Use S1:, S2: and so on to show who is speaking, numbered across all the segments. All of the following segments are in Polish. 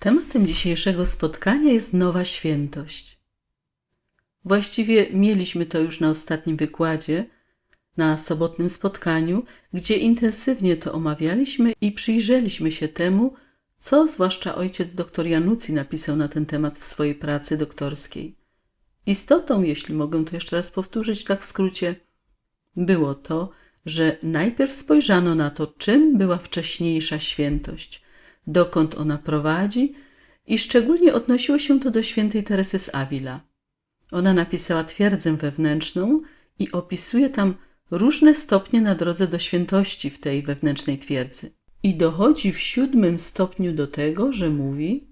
S1: Tematem dzisiejszego spotkania jest nowa świętość. Właściwie mieliśmy to już na ostatnim wykładzie, na sobotnim spotkaniu, gdzie intensywnie to omawialiśmy i przyjrzeliśmy się temu, co zwłaszcza ojciec dr Janucji napisał na ten temat w swojej pracy doktorskiej. Istotą, jeśli mogę to jeszcze raz powtórzyć tak w skrócie, było to, że najpierw spojrzano na to, czym była wcześniejsza świętość, dokąd ona prowadzi i szczególnie odnosiło się to do świętej Teresy z Avila. Ona napisała twierdzę wewnętrzną i opisuje tam różne stopnie na drodze do świętości w tej wewnętrznej twierdzy. I dochodzi w siódmym stopniu do tego, że mówi: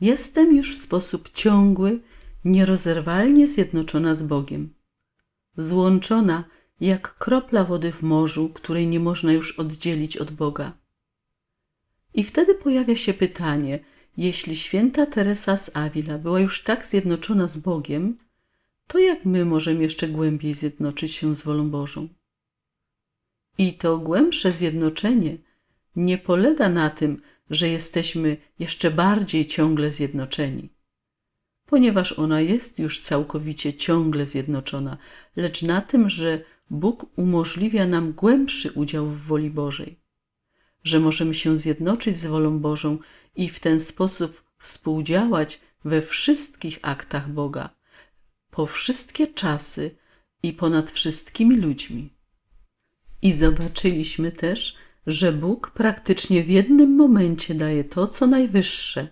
S1: Jestem już w sposób ciągły, nierozerwalnie zjednoczona z Bogiem, złączona jak kropla wody w morzu, której nie można już oddzielić od Boga. I wtedy pojawia się pytanie: jeśli święta Teresa z Avila była już tak zjednoczona z Bogiem, to jak my możemy jeszcze głębiej zjednoczyć się z wolą Bożą? I to głębsze zjednoczenie nie polega na tym, że jesteśmy jeszcze bardziej ciągle zjednoczeni, ponieważ ona jest już całkowicie ciągle zjednoczona, lecz na tym, że Bóg umożliwia nam głębszy udział w woli Bożej, że możemy się zjednoczyć z wolą Bożą i w ten sposób współdziałać we wszystkich aktach Boga, po wszystkie czasy i ponad wszystkimi ludźmi. I zobaczyliśmy też, że Bóg praktycznie w jednym momencie daje to, co najwyższe.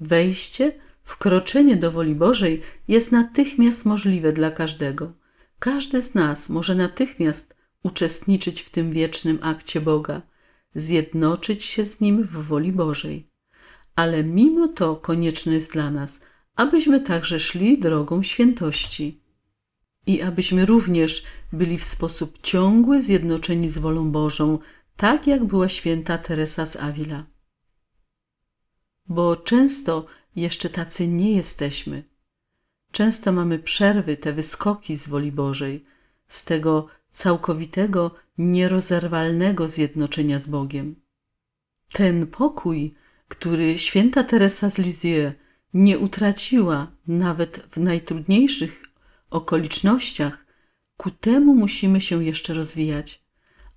S1: Wejście, wkroczenie do woli Bożej jest natychmiast możliwe dla każdego. Każdy z nas może natychmiast uczestniczyć w tym wiecznym akcie Boga, zjednoczyć się z Nim w woli Bożej. Ale mimo to konieczne jest dla nas, abyśmy także szli drogą świętości i abyśmy również byli w sposób ciągły zjednoczeni z wolą Bożą, tak jak była święta Teresa z Avila. Bo często jeszcze tacy nie jesteśmy. Często mamy przerwy, te wyskoki z woli Bożej, z tego całkowitego, nierozerwalnego zjednoczenia z Bogiem. Ten pokój, który święta Teresa z Lisieux nie utraciła nawet w najtrudniejszych okolicznościach, ku temu musimy się jeszcze rozwijać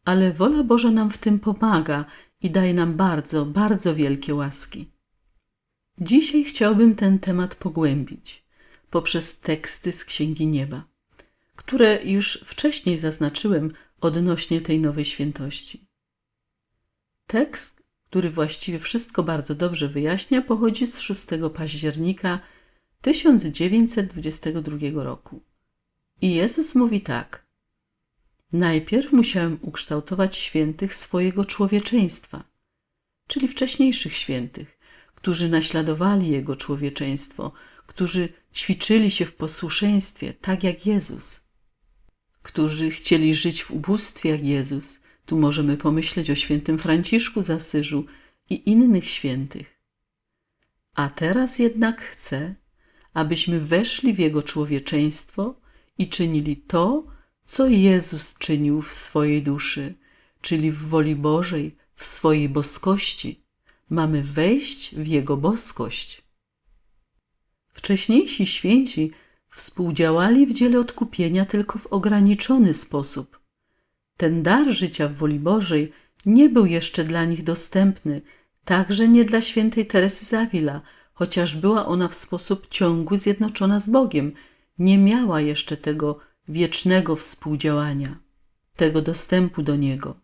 S1: ale wola Boża nam w tym pomaga i daje nam bardzo, bardzo wielkie łaski. Dzisiaj chciałbym ten temat pogłębić poprzez teksty z Księgi Nieba, które już wcześniej zaznaczyłem odnośnie tej nowej świętości. Tekst, który właściwie wszystko bardzo dobrze wyjaśnia, pochodzi z 6 października 1922 roku. I Jezus mówi tak – Najpierw musiałem ukształtować świętych swojego człowieczeństwa, czyli wcześniejszych świętych, którzy naśladowali Jego człowieczeństwo, którzy ćwiczyli się w posłuszeństwie, tak jak Jezus, którzy chcieli żyć w ubóstwie jak Jezus. Tu możemy pomyśleć o świętym Franciszku z Asyżu i innych świętych. A teraz jednak chcę, abyśmy weszli w Jego człowieczeństwo i czynili to, co Jezus czynił w swojej duszy, czyli w woli Bożej, w swojej boskości. Mamy wejść w Jego boskość. Wcześniejsi święci współdziałali w dziele odkupienia tylko w ograniczony sposób. Ten dar życia w woli Bożej nie był jeszcze dla nich dostępny, także nie dla świętej Teresy Zawila, chociaż była ona w sposób ciągły zjednoczona z Bogiem, nie miała jeszcze tego wiecznego współdziałania, tego dostępu do Niego.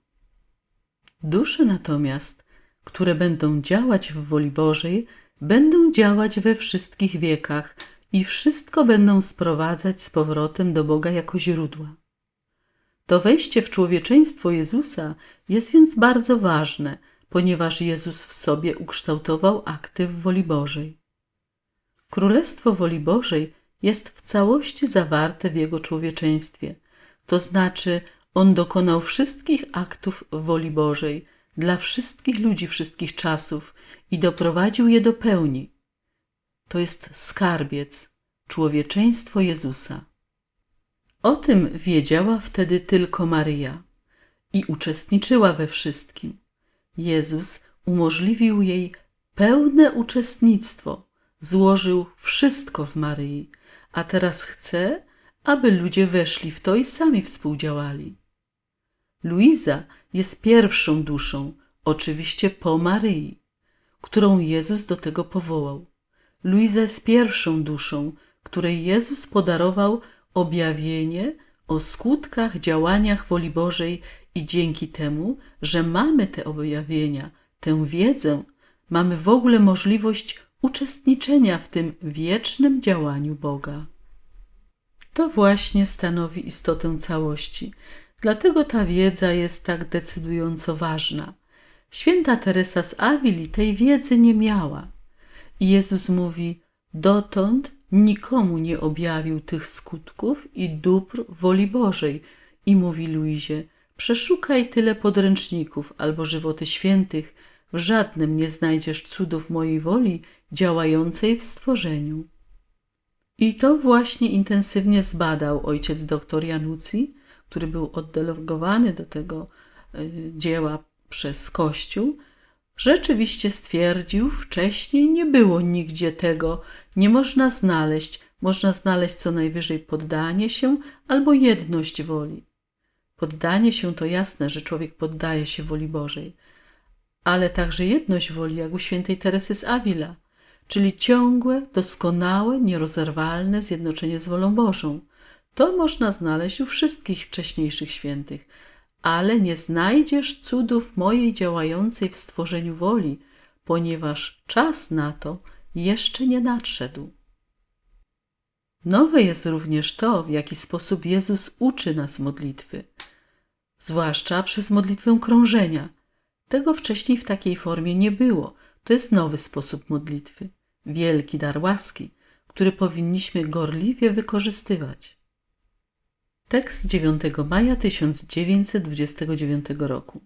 S1: Dusze natomiast, które będą działać w woli Bożej, będą działać we wszystkich wiekach i wszystko będą sprowadzać z powrotem do Boga jako źródła. To wejście w człowieczeństwo Jezusa jest więc bardzo ważne, ponieważ Jezus w sobie ukształtował akty w woli Bożej. Królestwo woli Bożej jest w całości zawarte w Jego człowieczeństwie. To znaczy, On dokonał wszystkich aktów woli Bożej dla wszystkich ludzi wszystkich czasów i doprowadził je do pełni. To jest skarbiec, człowieczeństwo Jezusa. O tym wiedziała wtedy tylko Maryja i uczestniczyła we wszystkim. Jezus umożliwił jej pełne uczestnictwo, złożył wszystko w Maryi, a teraz chce, aby ludzie weszli w to i sami współdziałali. Luiza jest pierwszą duszą, oczywiście po Maryi, którą Jezus do tego powołał. Luiza jest pierwszą duszą, której Jezus podarował objawienie o skutkach, działaniach woli Bożej i dzięki temu, że mamy te objawienia, tę wiedzę, mamy w ogóle możliwość uczestniczenia w tym wiecznym działaniu Boga. To właśnie stanowi istotę całości. Dlatego ta wiedza jest tak decydująco ważna. Święta Teresa z Avili tej wiedzy nie miała. Jezus mówi: Dotąd nikomu nie objawił tych skutków i dóbr woli Bożej. I mówi Luizie: Przeszukaj tyle podręczników albo żywoty świętych, w żadnym nie znajdziesz cudów mojej woli działającej w stworzeniu. I to właśnie intensywnie zbadał ojciec dr Janucji, który był oddelegowany do tego y, dzieła przez Kościół, rzeczywiście stwierdził, wcześniej nie było nigdzie tego, nie można znaleźć, można znaleźć co najwyżej poddanie się albo jedność woli. Poddanie się to jasne, że człowiek poddaje się woli Bożej, ale także jedność woli, jak u świętej Teresy z Avila, czyli ciągłe, doskonałe, nierozerwalne zjednoczenie z wolą Bożą. To można znaleźć u wszystkich wcześniejszych świętych, ale nie znajdziesz cudów mojej działającej w stworzeniu woli, ponieważ czas na to jeszcze nie nadszedł. Nowe jest również to, w jaki sposób Jezus uczy nas modlitwy, zwłaszcza przez modlitwę krążenia. Tego wcześniej w takiej formie nie było. To jest nowy sposób modlitwy, wielki dar łaski, który powinniśmy gorliwie wykorzystywać. Tekst 9 maja 1929 roku.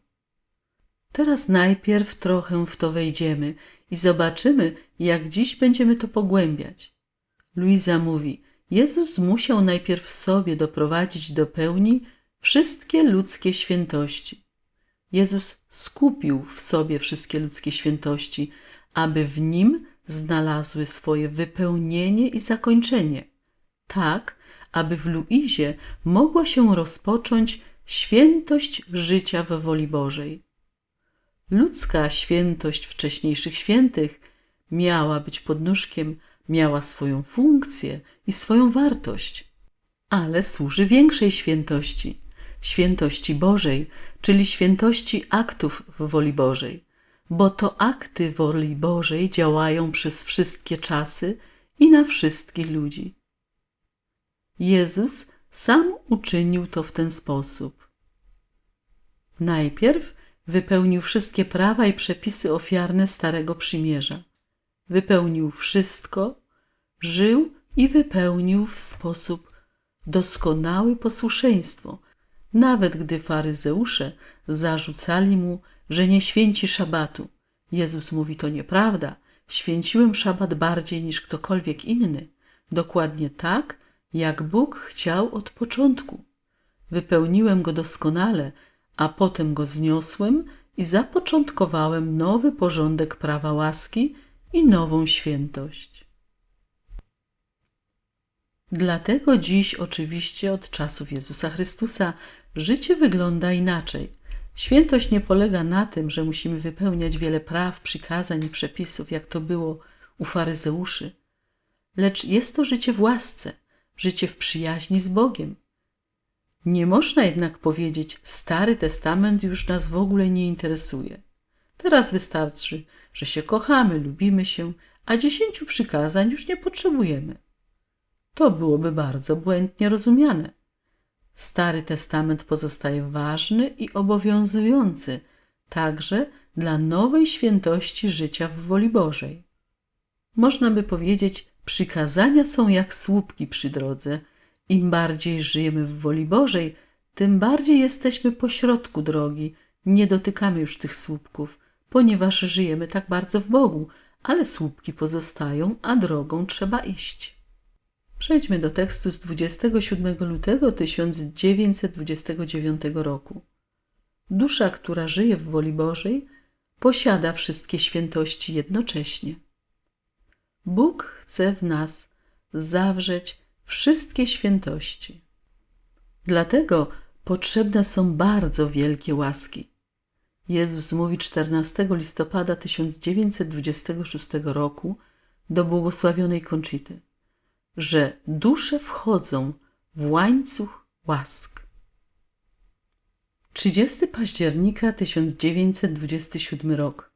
S1: Teraz najpierw trochę w to wejdziemy i zobaczymy, jak dziś będziemy to pogłębiać. Luiza mówi: Jezus musiał najpierw sobie doprowadzić do pełni wszystkie ludzkie świętości. Jezus skupił w sobie wszystkie ludzkie świętości, aby w nim znalazły swoje wypełnienie i zakończenie. Tak, aby w Luizie mogła się rozpocząć świętość życia we woli Bożej. Ludzka świętość wcześniejszych świętych miała być podnóżkiem, miała swoją funkcję i swoją wartość, ale służy większej świętości świętości Bożej, czyli świętości aktów w woli Bożej, bo to akty woli Bożej działają przez wszystkie czasy i na wszystkich ludzi. Jezus sam uczynił to w ten sposób. Najpierw wypełnił wszystkie prawa i przepisy ofiarne Starego Przymierza. Wypełnił wszystko, żył i wypełnił w sposób doskonały posłuszeństwo, nawet gdy faryzeusze zarzucali mu, że nie święci szabatu. Jezus mówi to nieprawda, święciłem szabat bardziej niż ktokolwiek inny, dokładnie tak, jak Bóg chciał od początku. Wypełniłem go doskonale, a potem go zniosłem i zapoczątkowałem nowy porządek prawa łaski i nową świętość. Dlatego dziś, oczywiście, od czasów Jezusa Chrystusa, życie wygląda inaczej. Świętość nie polega na tym, że musimy wypełniać wiele praw, przykazań i przepisów, jak to było u faryzeuszy, lecz jest to życie w łasce, życie w przyjaźni z Bogiem. Nie można jednak powiedzieć, Stary Testament już nas w ogóle nie interesuje. Teraz wystarczy, że się kochamy, lubimy się, a dziesięciu przykazań już nie potrzebujemy. To byłoby bardzo błędnie rozumiane. Stary Testament pozostaje ważny i obowiązujący także dla nowej świętości życia w woli Bożej. Można by powiedzieć, przykazania są jak słupki przy drodze. Im bardziej żyjemy w woli Bożej, tym bardziej jesteśmy pośrodku drogi, nie dotykamy już tych słupków, ponieważ żyjemy tak bardzo w Bogu, ale słupki pozostają, a drogą trzeba iść. Przejdźmy do tekstu z 27 lutego 1929 roku. Dusza, która żyje w woli Bożej, posiada wszystkie świętości jednocześnie. Bóg chce w nas zawrzeć wszystkie świętości. Dlatego potrzebne są bardzo wielkie łaski. Jezus mówi 14 listopada 1926 roku do błogosławionej Konczyty, że dusze wchodzą w łańcuch łask. 30 października 1927 rok.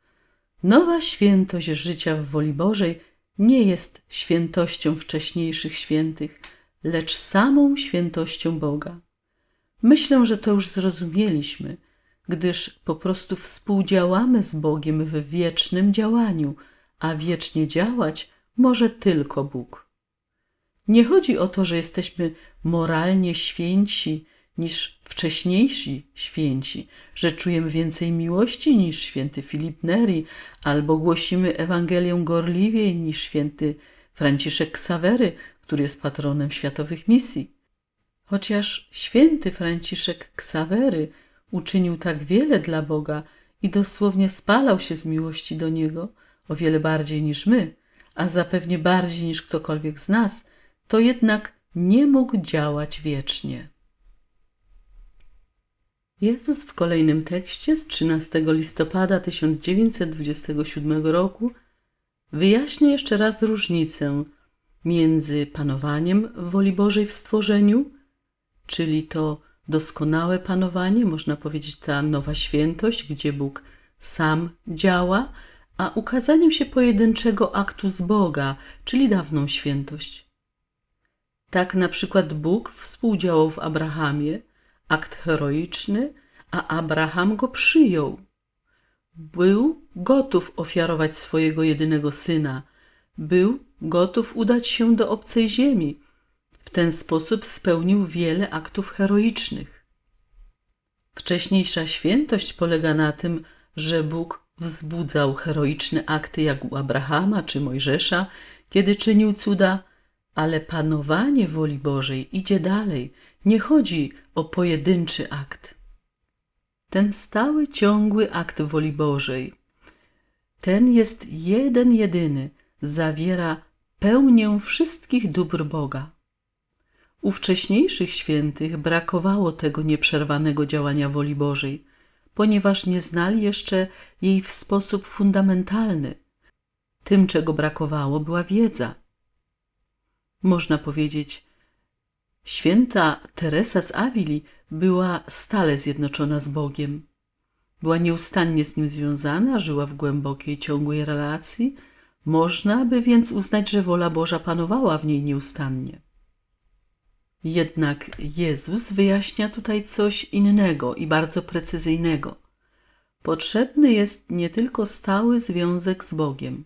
S1: Nowa świętość życia w woli Bożej nie jest świętością wcześniejszych świętych, lecz samą świętością Boga. Myślę, że to już zrozumieliśmy, gdyż po prostu współdziałamy z Bogiem w wiecznym działaniu, a wiecznie działać może tylko Bóg. Nie chodzi o to, że jesteśmy moralnie święci niż wcześniejsi święci, że czujemy więcej miłości niż święty Filip Neri, albo głosimy Ewangelię gorliwiej niż święty Franciszek Ksawery, który jest patronem światowych misji. Chociaż święty Franciszek Ksawery uczynił tak wiele dla Boga i dosłownie spalał się z miłości do Niego, o wiele bardziej niż my, a zapewnie bardziej niż ktokolwiek z nas, to jednak nie mógł działać wiecznie. Jezus w kolejnym tekście z 13 listopada 1927 roku wyjaśnia jeszcze raz różnicę między panowaniem woli Bożej w stworzeniu, czyli to doskonałe panowanie, można powiedzieć ta nowa świętość, gdzie Bóg sam działa, a ukazaniem się pojedynczego aktu z Boga, czyli dawną świętość. Tak na przykład Bóg współdziałał w Abrahamie, akt heroiczny, a Abraham go przyjął. Był gotów ofiarować swojego jedynego syna, był gotów udać się do obcej ziemi. W ten sposób spełnił wiele aktów heroicznych. Wcześniejsza świętość polega na tym, że Bóg wzbudzał heroiczne akty jak u Abrahama czy Mojżesza, kiedy czynił cuda, ale panowanie woli Bożej idzie dalej. Nie chodzi o pojedynczy akt. Ten stały, ciągły akt woli Bożej, ten jest jeden, jedyny, zawiera pełnię wszystkich dóbr Boga. U wcześniejszych świętych brakowało tego nieprzerwanego działania woli Bożej, ponieważ nie znali jeszcze jej w sposób fundamentalny. Tym, czego brakowało, była wiedza. Można powiedzieć, święta Teresa z Avili była stale zjednoczona z Bogiem. Była nieustannie z nim związana, żyła w głębokiej, ciągłej relacji. Można by więc uznać, że wola Boża panowała w niej nieustannie. Jednak Jezus wyjaśnia tutaj coś innego i bardzo precyzyjnego. Potrzebny jest nie tylko stały związek z Bogiem,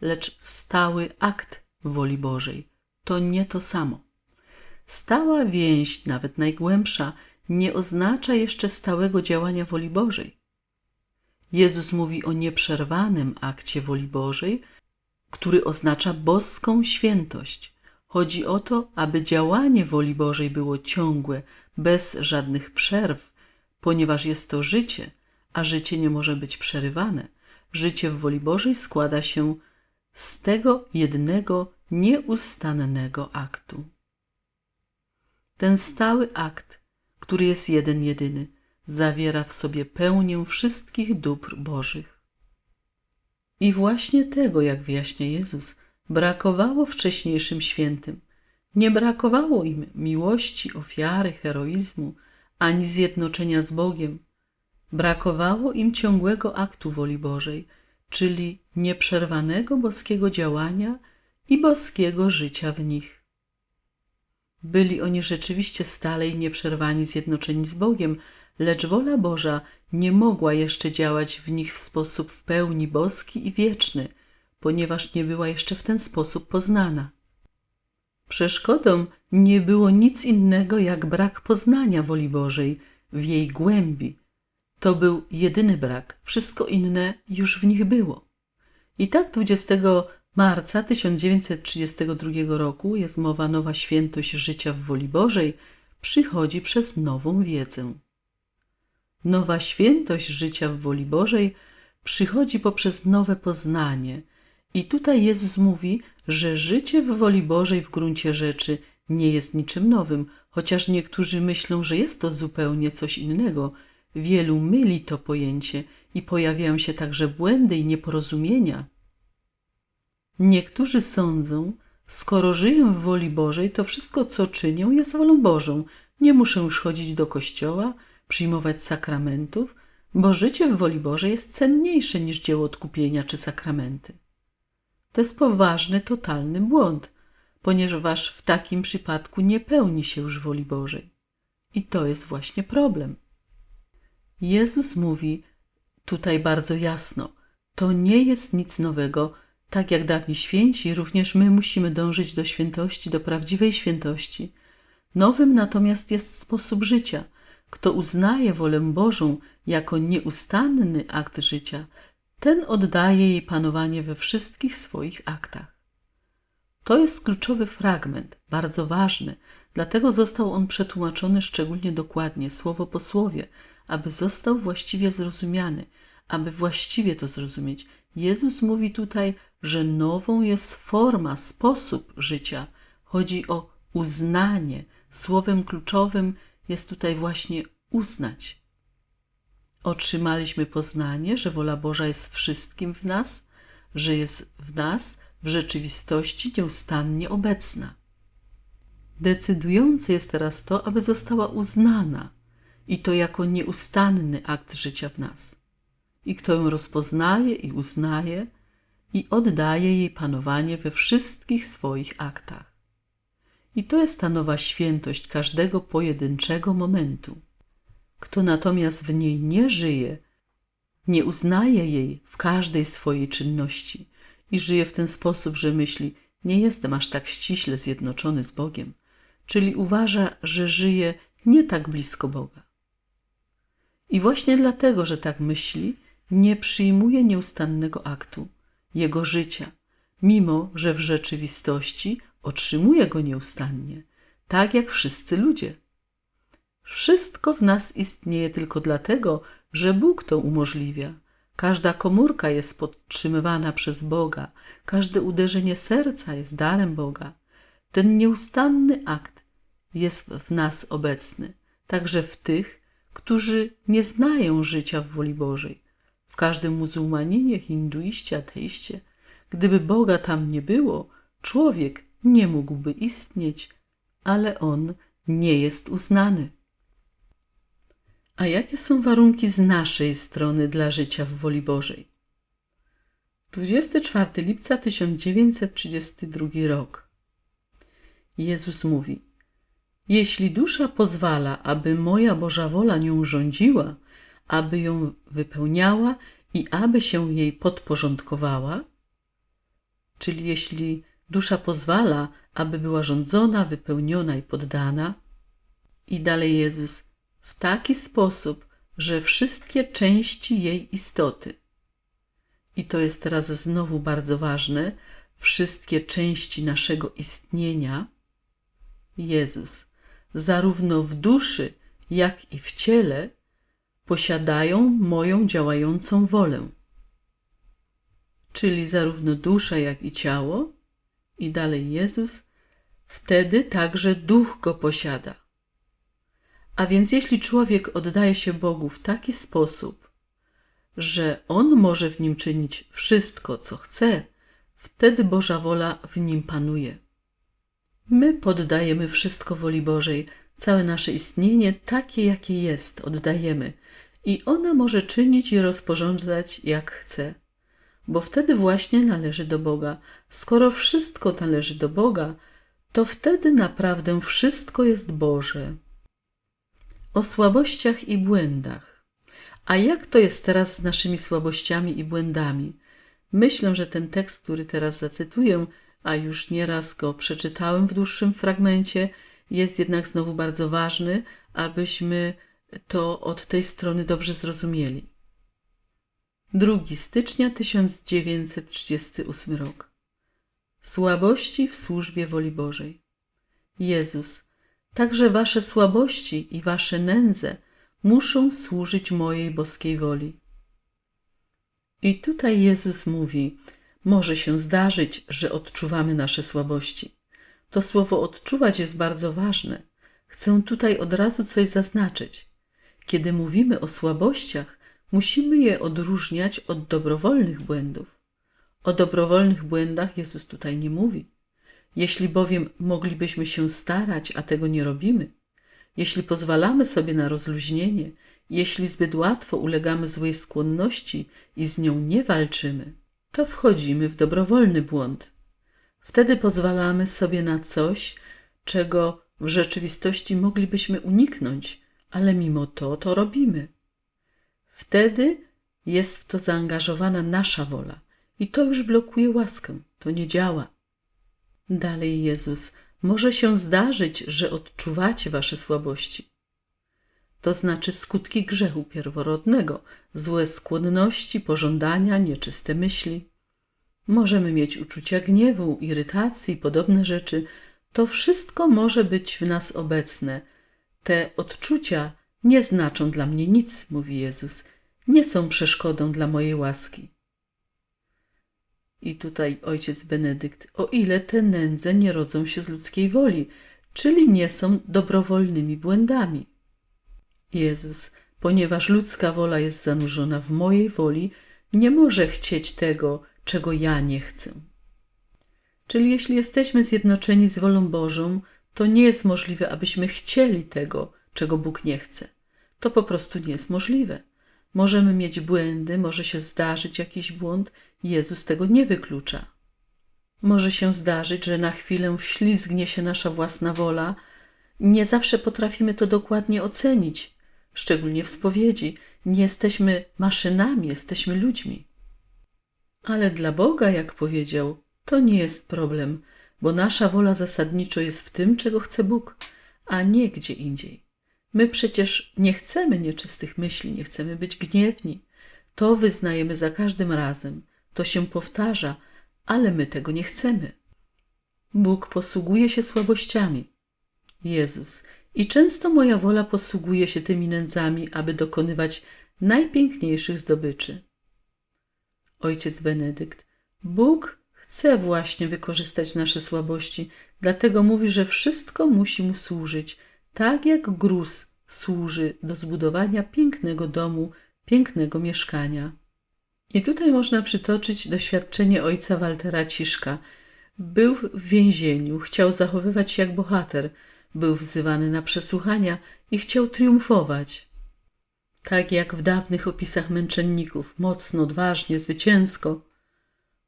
S1: lecz stały akt woli Bożej. To nie to samo. Stała więź, nawet najgłębsza, nie oznacza jeszcze stałego działania woli Bożej. Jezus mówi o nieprzerwanym akcie woli Bożej, który oznacza boską świętość. Chodzi o to, aby działanie woli Bożej było ciągłe, bez żadnych przerw, ponieważ jest to życie, a życie nie może być przerywane. Życie w woli Bożej składa się z tego jednego nieustannego aktu. Ten stały akt, który jest jeden jedyny, zawiera w sobie pełnię wszystkich dóbr Bożych. I właśnie tego, jak wyjaśnia Jezus, brakowało wcześniejszym świętym. Nie brakowało im miłości, ofiary, heroizmu, ani zjednoczenia z Bogiem. Brakowało im ciągłego aktu woli Bożej, czyli nieprzerwanego boskiego działania i boskiego życia w nich. Byli oni rzeczywiście stale i nieprzerwani zjednoczeni z Bogiem, lecz wola Boża nie mogła jeszcze działać w nich w sposób w pełni boski i wieczny, ponieważ nie była jeszcze w ten sposób poznana. Przeszkodą nie było nic innego jak brak poznania woli Bożej w jej głębi. To był jedyny brak, wszystko inne już w nich było. I tak 20 marca 1932 roku jest mowa nowa świętość życia w woli Bożej przychodzi przez nową wiedzę. Nowa świętość życia w woli Bożej przychodzi poprzez nowe poznanie. I tutaj Jezus mówi, że życie w woli Bożej w gruncie rzeczy nie jest niczym nowym, chociaż niektórzy myślą, że jest to zupełnie coś innego. Wielu myli to pojęcie i pojawiają się także błędy i nieporozumienia. Niektórzy sądzą, skoro żyję w woli Bożej, to wszystko, co czynią, jest wolą Bożą. Nie muszę już chodzić do kościoła, przyjmować sakramentów, bo życie w woli Bożej jest cenniejsze niż dzieło odkupienia czy sakramenty. To jest poważny, totalny błąd, ponieważ w takim przypadku nie pełni się już woli Bożej. I to jest właśnie problem. Jezus mówi tutaj bardzo jasno: To nie jest nic nowego, tak jak dawni święci, również my musimy dążyć do świętości, do prawdziwej świętości. Nowym natomiast jest sposób życia. Kto uznaje wolę Bożą jako nieustanny akt życia, ten oddaje jej panowanie we wszystkich swoich aktach. To jest kluczowy fragment, bardzo ważny, dlatego został on przetłumaczony szczególnie dokładnie, słowo po słowie, aby został właściwie zrozumiany, aby właściwie to zrozumieć. Jezus mówi tutaj, że nową jest forma, sposób życia. Chodzi o uznanie. Słowem kluczowym jest tutaj właśnie uznać. Otrzymaliśmy poznanie, że wola Boża jest wszystkim w nas, że jest w nas w rzeczywistości nieustannie obecna. Decydujące jest teraz to, aby została uznana i to jako nieustanny akt życia w nas. I kto ją rozpoznaje i uznaje, i oddaje jej panowanie we wszystkich swoich aktach. I to jest ta nowa świętość każdego pojedynczego momentu. Kto natomiast w niej nie żyje, nie uznaje jej w każdej swojej czynności i żyje w ten sposób, że myśli, nie jestem aż tak ściśle zjednoczony z Bogiem, czyli uważa, że żyje nie tak blisko Boga. I właśnie dlatego, że tak myśli, nie przyjmuje nieustannego aktu, jego życia, mimo że w rzeczywistości otrzymuje go nieustannie, tak jak wszyscy ludzie. Wszystko w nas istnieje tylko dlatego, że Bóg to umożliwia. Każda komórka jest podtrzymywana przez Boga, każde uderzenie serca jest darem Boga. Ten nieustanny akt jest w nas obecny, także w tych, którzy nie znają życia w woli Bożej. Każdym muzułmaninie, hinduiście, ateiście. Gdyby Boga tam nie było, człowiek nie mógłby istnieć, ale on nie jest uznany. A jakie są warunki z naszej strony dla życia w woli Bożej? 24 lipca 1932 rok. Jezus mówi: Jeśli dusza pozwala, aby moja Boża wola nią rządziła, aby ją wypełniała i aby się jej podporządkowała, czyli jeśli dusza pozwala, aby była rządzona, wypełniona i poddana, i dalej Jezus, w taki sposób, że wszystkie części jej istoty, i to jest teraz znowu bardzo ważne, wszystkie części naszego istnienia, Jezus, zarówno w duszy, jak i w ciele, posiadają moją działającą wolę. Czyli zarówno dusza, jak i ciało, i dalej Jezus, wtedy także duch go posiada. A więc jeśli człowiek oddaje się Bogu w taki sposób, że On może w nim czynić wszystko, co chce, wtedy Boża wola w nim panuje. My poddajemy wszystko woli Bożej, całe nasze istnienie takie, jakie jest, oddajemy i ona może czynić i rozporządzać jak chce, bo wtedy właśnie należy do Boga. Skoro wszystko należy do Boga, to wtedy naprawdę wszystko jest Boże. O słabościach i błędach. A jak to jest teraz z naszymi słabościami i błędami? Myślę, że ten tekst, który teraz zacytuję, a już nieraz go przeczytałem w dłuższym fragmencie, jest jednak znowu bardzo ważny, abyśmy to od tej strony dobrze zrozumieli. 2 stycznia 1938 rok. Słabości w służbie woli Bożej. Jezus, także wasze słabości i wasze nędze muszą służyć mojej boskiej woli. I tutaj Jezus mówi: Może się zdarzyć, że odczuwamy nasze słabości. To słowo odczuwać jest bardzo ważne. Chcę tutaj od razu coś zaznaczyć. Kiedy mówimy o słabościach, musimy je odróżniać od dobrowolnych błędów. O dobrowolnych błędach Jezus tutaj nie mówi. Jeśli bowiem moglibyśmy się starać, a tego nie robimy, jeśli pozwalamy sobie na rozluźnienie, jeśli zbyt łatwo ulegamy złej skłonności i z nią nie walczymy, to wchodzimy w dobrowolny błąd. Wtedy pozwalamy sobie na coś, czego w rzeczywistości moglibyśmy uniknąć, ale mimo to to robimy. Wtedy jest w to zaangażowana nasza wola i to już blokuje łaskę, to nie działa. Dalej Jezus, może się zdarzyć, że odczuwacie wasze słabości. To znaczy skutki grzechu pierworodnego, złe skłonności, pożądania, nieczyste myśli. Możemy mieć uczucia gniewu, irytacji, podobne rzeczy. To wszystko może być w nas obecne. Te odczucia nie znaczą dla mnie nic, mówi Jezus, nie są przeszkodą dla mojej łaski. I tutaj ojciec Benedykt, o ile te nędze nie rodzą się z ludzkiej woli, czyli nie są dobrowolnymi błędami. Jezus, ponieważ ludzka wola jest zanurzona w mojej woli, nie może chcieć tego, czego ja nie chcę. Czyli jeśli jesteśmy zjednoczeni z wolą Bożą, to nie jest możliwe, abyśmy chcieli tego, czego Bóg nie chce. To po prostu nie jest możliwe. Możemy mieć błędy, może się zdarzyć jakiś błąd, Jezus tego nie wyklucza. Może się zdarzyć, że na chwilę wślizgnie się nasza własna wola. Nie zawsze potrafimy to dokładnie ocenić, szczególnie w spowiedzi. Nie jesteśmy maszynami, jesteśmy ludźmi. Ale dla Boga, jak powiedział, to nie jest problem, bo nasza wola zasadniczo jest w tym, czego chce Bóg, a nie gdzie indziej. My przecież nie chcemy nieczystych myśli, nie chcemy być gniewni. To wyznajemy za każdym razem, to się powtarza, ale my tego nie chcemy. Bóg posługuje się słabościami. Jezus. I często moja wola posługuje się tymi nędzami, aby dokonywać najpiękniejszych zdobyczy. Ojciec Benedykt. Bóg chce właśnie wykorzystać nasze słabości, dlatego mówi, że wszystko musi mu służyć, tak jak gruz służy do zbudowania pięknego domu, pięknego mieszkania. I tutaj można przytoczyć doświadczenie ojca Waltera Ciszka. Był w więzieniu, chciał zachowywać się jak bohater, był wzywany na przesłuchania i chciał triumfować. Tak jak w dawnych opisach męczenników, mocno, odważnie, zwycięsko.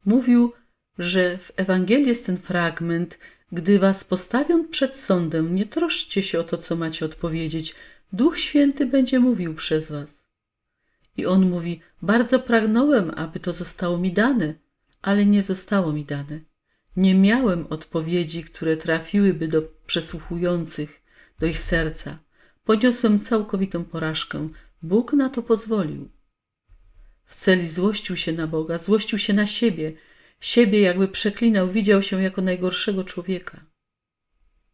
S1: Mówił, że w Ewangelii jest ten fragment, gdy was postawią przed sądem, nie troszcie się o to, co macie odpowiedzieć. Duch Święty będzie mówił przez was. I on mówi: Bardzo pragnąłem, aby to zostało mi dane, ale nie zostało mi dane. Nie miałem odpowiedzi, które trafiłyby do przesłuchujących, do ich serca. Poniosłem całkowitą porażkę. Bóg na to pozwolił. W celi złościł się na Boga, złościł się na siebie, siebie jakby przeklinał, widział się jako najgorszego człowieka.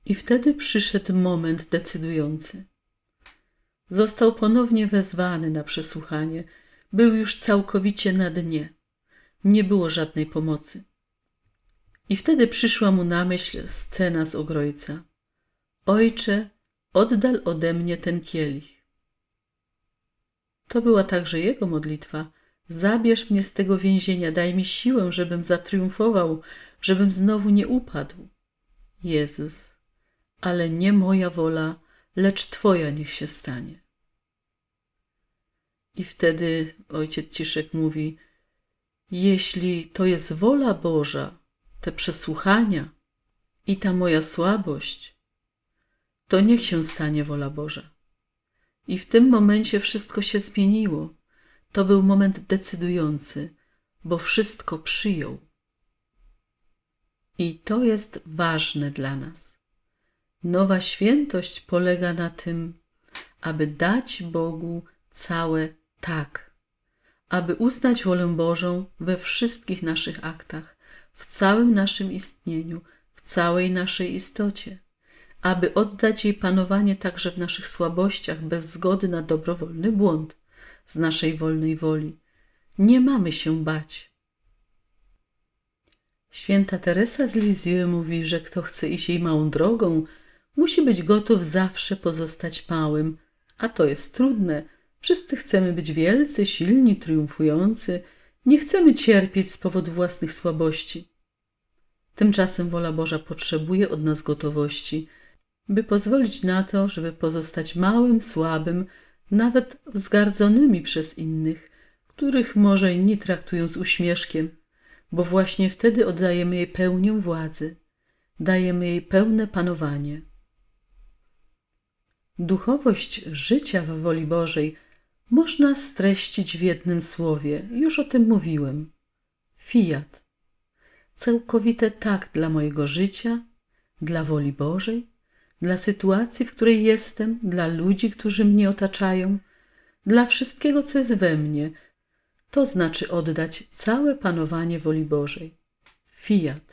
S1: I wtedy przyszedł moment decydujący. Został ponownie wezwany na przesłuchanie. Był już całkowicie na dnie. Nie było żadnej pomocy. I wtedy przyszła mu na myśl scena z Ogrojca. Ojcze, oddal ode mnie ten kielich. To była także jego modlitwa. Zabierz mnie z tego więzienia, daj mi siłę, żebym zatriumfował, żebym znowu nie upadł. Jezus, ale nie moja wola, lecz Twoja niech się stanie. I wtedy ojciec Ciszek mówi: Jeśli to jest wola Boża, te przesłuchania i ta moja słabość, to niech się stanie wola Boża. I w tym momencie wszystko się zmieniło. To był moment decydujący, bo wszystko przyjął. I to jest ważne dla nas. Nowa świętość polega na tym, aby dać Bogu całe tak, aby uznać wolę Bożą we wszystkich naszych aktach, w całym naszym istnieniu, w całej naszej istocie, aby oddać jej panowanie także w naszych słabościach bez zgody na dobrowolny błąd z naszej wolnej woli. Nie mamy się bać. Święta Teresa z Lisieux mówi, że kto chce iść jej małą drogą, musi być gotów zawsze pozostać małym, a to jest trudne. Wszyscy chcemy być wielcy, silni, triumfujący, nie chcemy cierpieć z powodu własnych słabości. Tymczasem wola Boża potrzebuje od nas gotowości, by pozwolić na to, żeby pozostać małym, słabym, nawet wzgardzonymi przez innych, których może inni traktują z uśmieszkiem, bo właśnie wtedy oddajemy jej pełnię władzy, dajemy jej pełne panowanie. Duchowość życia w woli Bożej można streścić w jednym słowie, już o tym mówiłem. Fiat. Całkowite tak dla mojego życia, dla woli Bożej, dla sytuacji, w której jestem, dla ludzi, którzy mnie otaczają, dla wszystkiego, co jest we mnie. To znaczy oddać całe panowanie woli Bożej. Fiat.